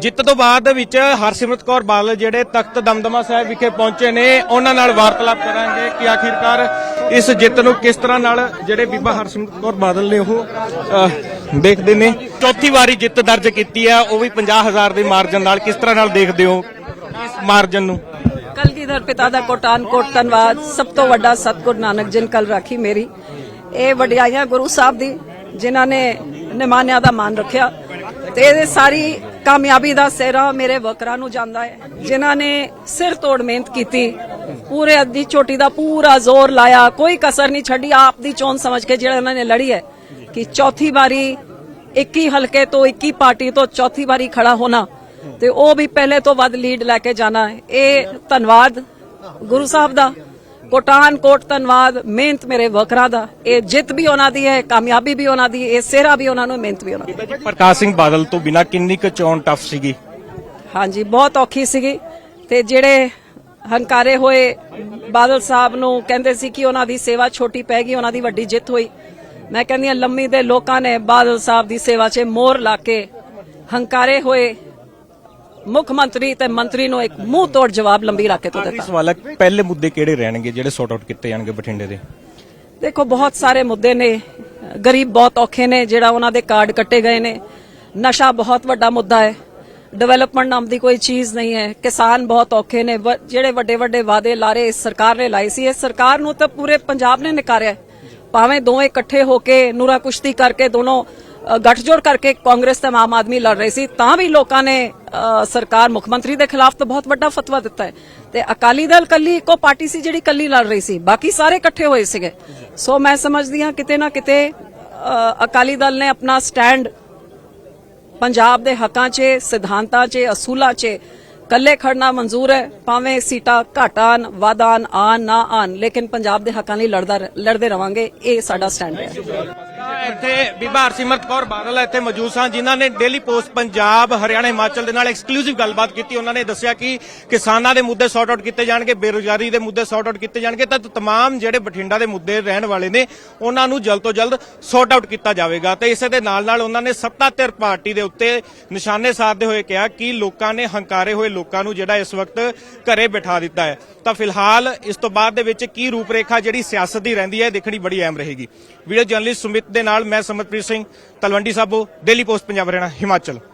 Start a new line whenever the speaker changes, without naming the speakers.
ਜਿੱਤ ਤੋਂ ਬਾਅਦ ਦੇ ਵਿੱਚ ਹਰਸਿਮਰਤ ਕੌਰ ਬਾਦਲ ਜਿਹੜੇ ਤਖਤ ਦਮਦਮਾ ਸਾਹਿਬ ਵਿਖੇ ਪਹੁੰਚੇ ਨੇ, ਉਹਨਾਂ ਨਾਲ ਵਾਰਤਾਲਾਪ ਕਰਾਂਗੇ ਕਿ ਆਖਿਰਕਾਰ ਇਸ ਜਿੱਤ ਨੂੰ ਕਿਸ ਤਰ੍ਹਾਂ ਨਾਲ ਜਿਹੜੇ ਬੀਬਾ ਹਰਸਿਮਰਤ ਕੌਰ ਬਾਦਲ ਨੇ ਉਹ ਦੇਖਦੇ ਨੇ। ਚੌਥੀ ਵਾਰੀ ਜਿੱਤ ਦਰਜ ਕੀਤੀ ਹੈ, ਉਹ ਵੀ 50000 ਦੇ ਮਾਰਜਨ ਨਾਲ ਕਿਸ ਤਰ੍ਹਾਂ ਨਾਲ ਦੇਖਦੇ ਹੋ ਇਸ ਮਾਰਜਨ ਨੂੰ?
ਕਲਗੀਧਰ ਪਿਤਾ ਦਾ ਕੋਟਾਨ ਕੋਟ, ਧੰਨਵਾਦ। ਸਭ ਤੋਂ ਵੱਡਾ ਸਤਗੁਰ ਨਾਨਕ ਜਿਨ ਕਲ ਰਾਖੀ ਮੇਰੀ। ਇਹ ਵਡਿਆਈਆਂ ਗੁਰੂ ਸਾਹਿਬ ਦੀ, ਜਿਨ੍ਹਾਂ ਨੇ ਨਿਮਾਨਿਆਂ ਦਾ ਮਾਨ ਰੱਖਿਆ ਤੇ ਇਹ ਸਾਰੀ ਕਾਮਯਾਬੀ ਦਾ ਸਿਹਰਾ ਮੇਰੇ ਵਰਕਰਾਂ ਨੂੰ ਜਾਂਦਾ ਹੈ, ਜਿਨ੍ਹਾਂ ਨੇ ਸਿਰ ਤੋੜ ਮਿਹਨਤ ਕੀਤੀ। ਪੂਰੇ ਅੱਧੀ ਚੋਟੀ ਦਾ ਪੂਰਾ ਜ਼ੋਰ ਲਾਇਆ। ਕੋਈ ਕਸਰ ਨਹੀਂ ਛੱਡੀ। ਆਪ ਦੀ ਚੋਣ ਸਮਝ ਕੇ ਜਿਹੜਾ ਉਹਨਾਂ ਨੇ ਲੜੀ ਹੈ ਕਿ ਚੌਥੀ ਵਾਰੀ 21 ਹਲਕੇ ਤੋਂ 21 ਪਾਰਟੀ ਤੋਂ ਚੌਥੀ ਵਾਰੀ ਖੜਾ ਹੋਣਾ ਤੇ ਉਹ ਵੀ ਪਹਿਲੇ ਤੋਂ ਵੱਧ ਲੀਡ ਲੈ ਕੇ ਜਾਣਾ ਇਹ ਧੰਨਵਾਦ ਗੁਰੂ ਸਾਹਿਬ ਦਾ। ਕੋਟਾਨ ਕੋਟ ਧੰਨਵਾਦ ਮਿਹਨਤ ਮੇਰੇ ਵਕਰਾਂ ਦਾ ਇਹ ਜਿੱਤ ਵੀ ਉਹਨਾਂ ਦੀ ਹੈ ਕਾਮਯਾਬੀ ਵੀ ਉਹਨਾਂ ਦੀ ਇਹ ਸਿਹਰਾ ਵੀ ਉਹਨਾਂ ਨੂੰ ਮਿਹਨਤ ਵੀ ਉਹਨਾਂ ਦੀ।
ਪ੍ਰਕਾਸ਼ ਸਿੰਘ ਬਾਦਲ ਤੋਂ ਬਿਨਾ ਕਿੰਨੀ ਕੁ ਚੋਣ ਟਫ ਸੀਗੀ?
ਹਾਂਜੀ ਬਹੁਤ ਔਖੀ ਸੀਗੀ। ਤੇ ਜਿਹੜੇ ਹੰਕਾਰੇ ਹੋਏ ਬਾਦਲ ਸਾਹਿਬ ਨੂੰ ਕਹਿੰਦੇ ਸੀ ਕਿ ਉਹਨਾਂ ਦੀ ਸੇਵਾ ਛੋਟੀ ਪੈ ਗਈ ਉਹਨਾਂ ਦੀ ਵੱਡੀ ਜਿੱਤ ਹੋਈ। ਮੈਂ ਕਹਿੰਦੀ ਹਾਂ ਲੰਮੀ ਦੇ ਲੋਕਾਂ ਨੇ ਬਾਦਲ ਸਾਹਿਬ ਦੀ ਸੇਵਾ 'ਚ ਮੋਹਰ ਲਾ ਕੇ ਹੰਕਾਰੇ ਹੋਏ ਮੁੱਖ ਮੰਤਰੀ ਤੇ ਮੰਤਰੀ ਨੂੰ ਇੱਕ ਮੂੰਹ ਤੋੜ ਜਵਾਬ ਲੰਬੀ ਰੱਖ ਕੇ ਤੋਂ ਦਿੱਤਾ।
ਸਵਾਲ ਹੈ ਪਹਿਲੇ ਮੁੱਦੇ ਕਿਹੜੇ ਰਹਿਣਗੇ ਜਿਹੜੇ ਸੌਟ ਆਊਟ ਕੀਤੇ ਜਾਣਗੇ ਬਠਿੰਡੇ ਦੇ?
ਦੇਖੋ ਬਹੁਤ ਸਾਰੇ ਮੁੱਦੇ ਨੇ। ਗਰੀਬ ਬਹੁਤ ਔਖੇ ਨੇ ਜਿਹੜਾ ਉਹਨਾਂ ਦੇ ਕਾਰਡ ਕੱਟੇ ਗਏ ਨੇ। ਨਸ਼ਾ ਬਹੁਤ ਵੱਡਾ ਮੁੱਦਾ ਹੈ। ਡਿਵੈਲਪਮੈਂਟ ਨਾਮ ਦੀ ਕੋਈ ਚੀਜ਼ ਨਹੀਂ ਹੈ। ਕਿਸਾਨ ਬਹੁਤ ਔਖੇ ਨੇ। ਜਿਹੜੇ ਵੱਡੇ ਵੱਡੇ ਵਾਅਦੇ ਲਾਰੇ ਇਸ ਸਰਕਾਰ ਨੇ ਲਾਏ ਸੀ ਇਸ ਸਰਕਾਰ ਨੂੰ ਤਾਂ ਪੂਰੇ ਪੰਜਾਬ ਨੇ ਨਕਾਰਿਆ। ਭਾਵੇਂ ਦੋਵੇਂ ਇਕੱਠੇ ਹੋ ਕੇ ਨੂਰਾ ਕੁਸ਼ਤੀ ਕਰਕੇ ਦੋਨੋਂ ਗੱਠਜੋੜ ਕਰਕੇ ਕਾਂਗਰਸ ਤੇ ਆਮ ਆਦਮੀ ਲੜ ਰਹੀ ਸੀ, ਤਾਂ ਵੀ ਲੋਕਾਂ ਨੇ ਸਰਕਾਰ ਮੁੱਖ ਮੰਤਰੀ ਦੇ ਖਿਲਾਫ ਤਾਂ ਬਹੁਤ ਵੱਡਾ ਫਤਵਾ ਦਿੱਤਾ ਹੈ। ਤੇ ਅਕਾਲੀ ਦਲ ਕੱਲੀ ਇੱਕੋ ਪਾਰਟੀ ਸੀ ਜਿਹੜੀ ਕੱਲੀ ਲੜ ਰਹੀ ਸੀ, ਬਾਕੀ ਸਾਰੇ ਇਕੱਠੇ ਹੋਏ ਸੀਗੇ। ਸੋ ਮੈਂ ਸਮਝਦੀ ਹਾਂ ਕਿਤੇ ਨਾ ਕਿਤੇ ਅਕਾਲੀ ਦਲ ਨੇ ਆਪਣਾ ਸਟੈਂਡ ਪੰਜਾਬ ਦੇ ਹੱਕਾਂ 'ਚ, ਸਿਧਾਂਤਾਂ 'ਚ, ਅਸੂਲਾਂ 'ਚ ਕੱਲੇ ਖੜਨਾ ਮਨਜ਼ੂਰ ਹੈ, ਭਾਵੇਂ ਸੀਟਾਂ ਘੱਟ ਆਉਣ, ਵੱਧ ਆਉਣ ਆਉਣ, ਨਾ ਆਉਣ, ਲੇਕਿਨ ਪੰਜਾਬ ਦੇ ਹੱਕਾਂ ਲਈ ਲੜਦਾ ਲੜਦੇ ਰਵਾਂਗੇ, ਇਹ ਸਾਡਾ ਸਟੈਂਡ ਹੈ।
ਇੱਥੇ ਬੀਬਾ ਹਰਸਿਮਰਤ ਕੌਰ ਬਾਦਲ ਇੱਥੇ ਮੌਜੂਦ ਸਨ, ਜਿਨ੍ਹਾਂ ਨੇ ਡੇਲੀ ਪੋਸਟ ਪੰਜਾਬ, ਹਰਿਆਣਾ, ਹਿਮਾਚਲ ਦੇ ਨਾਲ ਐਕਸਕਲੂਸਿਵ ਗੱਲਬਾਤ ਕੀਤੀ। ਉਹਨਾਂ ਨੇ ਦੱਸਿਆ ਕਿ ਕਿਸਾਨਾਂ ਦੇ ਮੁੱਦੇ ਸੌਟ ਆਊਟ ਕੀਤੇ ਜਾਣਗੇ, ਬੇਰੁਜ਼ਗਾਰੀ ਦੇ ਮੁੱਦੇ ਸੌਟ ਆਊਟ ਕੀਤੇ ਜਾਣਗੇ। ਤਾਂ ਤਮਾਮ ਜਿਹੜੇ ਬਠਿੰਡਾ ਦੇ ਮੁੱਦੇ ਰਹਿਣ ਵਾਲੇ ਨੇ, ਉਹਨਾਂ ਨੂੰ ਜਲਦ ਤੋਂ ਜਲਦ ਸੌਟ ਆਊਟ ਕੀਤਾ ਜਾਵੇਗਾ। ਤੇ ਇਸੇ ਦੇ ਨਾਲ ਨਾਲ ਉਹਨਾਂ ਨੇ ਸੱਤਾ ਧਿਰ ਪਾਰਟੀ ਦੇ ਉੱਤੇ ਨਿਸ਼ਾਨੇ ਸਾਧਦੇ ਹੋਏ ਕਿਹਾ ਕਿ ਲੋਕਾਂ ਨੇ ਹੰਕਾਰੇ ਹੋਏ ਲੋਕਾਂ ਨੂੰ ਜਿਹੜਾ ਇਸ ਵਕਤ ਘਰੇ ਬਿਠਾ ਦਿੱਤਾ ਹੈ। ਤਾਂ ਫਿਲਹਾਲ ਇਸ ਤੋਂ ਬਾਅਦ ਦੇ ਵਿੱਚ ਕੀ ਰੂਪਰੇਖਾ ਜਿਹੜੀ ਸਿਆਸਤ ਦੀ ਰਹਿੰਦੀ ਹੈ, ਦੇਖਣੀ ਬੜੀ ਅਹਿਮ ਰਹੇਗੀ। ਵੀਡੀਓ ਜਰਨਲਿਸਟ ਸੁਮਿਤ ਦੇ ਨਾਲ ਮੈਂ ਸਮਰਪ੍ਰੀਤ ਸਿੰਘ ਤਲਵੰਡੀ ਸਾਬੋ ਡੇਲੀ ਪੋਸਟ ਪੰਜਾਬ ਹਰਿਆਣਾ ਹਿਮਾਚਲ।